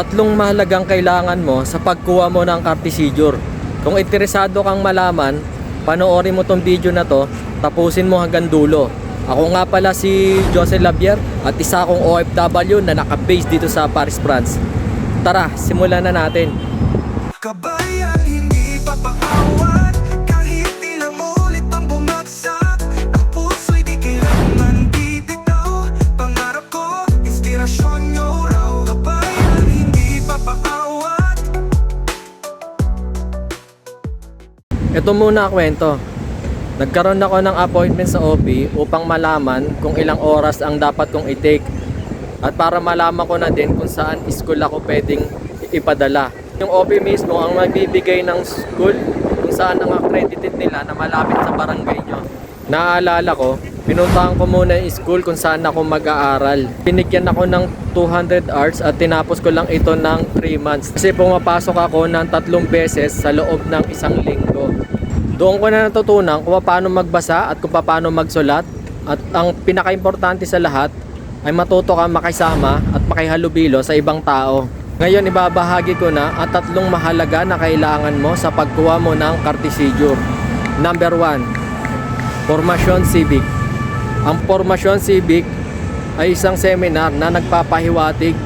Tatlong mahalagang kailangan mo sa pagkuha mo ng cartesiture. Kung interesado kang malaman, panoorin mo tong video na to, tapusin mo hanggang dulo. Ako nga pala si Jose Labier at isa akong OFW na naka-base dito sa Paris, France. Tara, simulan na natin. Kabayan, Ito muna kwento. Nagkaroon ako ng appointment sa OP upang malaman kung ilang oras ang dapat kong i-take at para malaman ko na din kung saan school ako pwedeng ipadala. Yung OP mismo ang magbibigay ng school kung saan ang accredited nila na malapit sa barangay nyo. Naaalala ko, pinuntahan ko muna yung school kung saan ako mag-aaral. Pinigyan ako ng 200 hours at tinapos ko lang ito ng 3 months. Kasi pumapasok ako ng tatlong beses sa loob ng isang linggo. Doon ko na natutunan kung paano magbasa at kung paano magsulat. At ang pinaka-importante sa lahat ay matuto kang makisama at makihalubilo sa ibang tao. Ngayon ibabahagi ko na ang tatlong mahalaga na kailangan mo sa pagkuha mo ng cartesiture. Number 1, Formasyon Civic. Ang Formasyon Civic ay isang seminar na nagpapahiwatig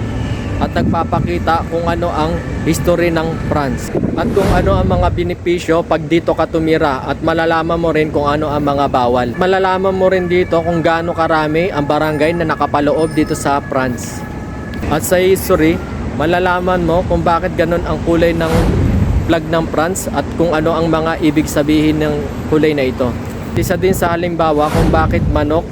at nagpapakita kung ano ang history ng France at kung ano ang mga benepisyo pag dito ka tumira at malalaman mo rin kung ano ang mga bawal. Malalaman mo rin dito kung gaano karami ang barangay na nakapaloob dito sa France. At sa history, malalaman mo kung bakit ganun ang kulay ng flag ng France at kung ano ang mga ibig sabihin ng kulay na ito. Isa din sa halimbawa kung bakit manok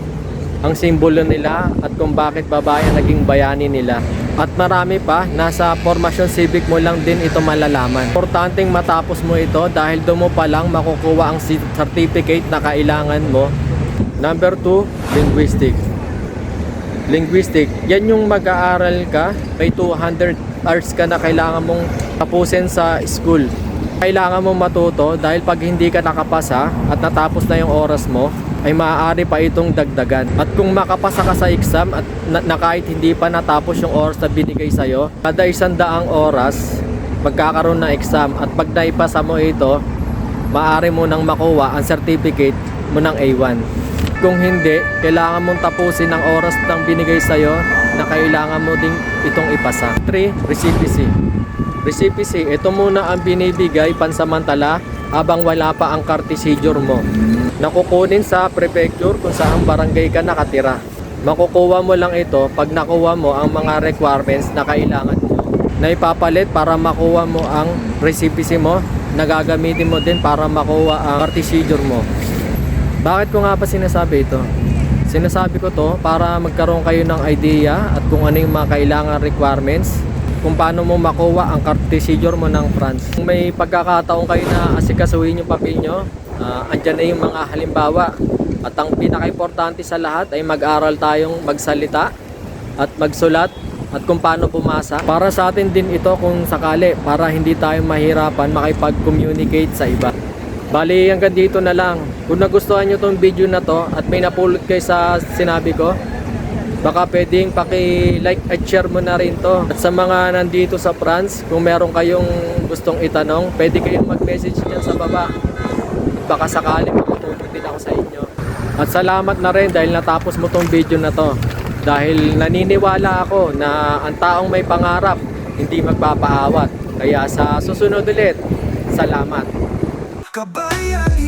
ang simbolo nila at kung bakit babae ang naging bayani nila. At marami pa, nasa formasyon civic mo lang din ito malalaman. Importanteng matapos mo ito dahil doon mo pa lang makukuha ang certificate na kailangan mo. Number 2, linguistic. Linguistic, yan yung mag-aaral ka, may 200 hours ka na kailangan mong tapusin sa school. Kailangan mong matuto dahil pag hindi ka nakapasa at natapos na yung oras mo, ay maaari pa itong dagdagan. At kung makapasa ka sa exam at na, na kahit hindi pa natapos yung oras na binigay sa'yo, kada isang daang oras, magkakaroon ng exam. At pag naipasa mo ito, maaari mo nang makuha ang certificate mo ng A1. Kung hindi, kailangan mong tapusin ang oras ng binigay sa'yo na kailangan mo ding itong ipasa. 3. Recipe Recipe ito muna ang binibigay pansamantala habang wala pa ang cartesiture mo. Nakukunin sa prefecture kung saan barangay ka nakatira. Makukuha mo lang ito pag nakuha mo ang mga requirements na kailangan mo. Na ipapalit para makuha mo ang recipe mo na gagamitin mo din para makuha ang cartesiture mo. Bakit ko nga pa sinasabi ito? Sinasabi ko to para magkaroon kayo ng idea at kung ano yung mga kailangan requirements kung paano mo makuha ang cartesiture mo ng France. Kung may pagkakataon kayo na asikasuhin yung papel nyo, ah, andyan na yung mga halimbawa. At ang pinaka-importante sa lahat ay mag-aral tayong magsalita at magsulat at kung paano pumasa. Para sa atin din ito kung sakali para hindi tayo mahirapan makipag-communicate sa iba. Bali hanggang dito na lang. Kung nagustuhan nyo tong video na to at may napulot kayo sa sinabi ko, baka pwedeng paki-like at share mo na rin to. At sa mga nandito sa France, kung meron kayong gustong itanong, pwede kayong mag-message dyan sa baba. Baka sakali makatulong din ako sa inyo. At salamat na rin dahil natapos mo tong video na to. Dahil naniniwala ako na ang taong may pangarap, hindi magpapaawat. Kaya sa susunod ulit, salamat. Kabayan,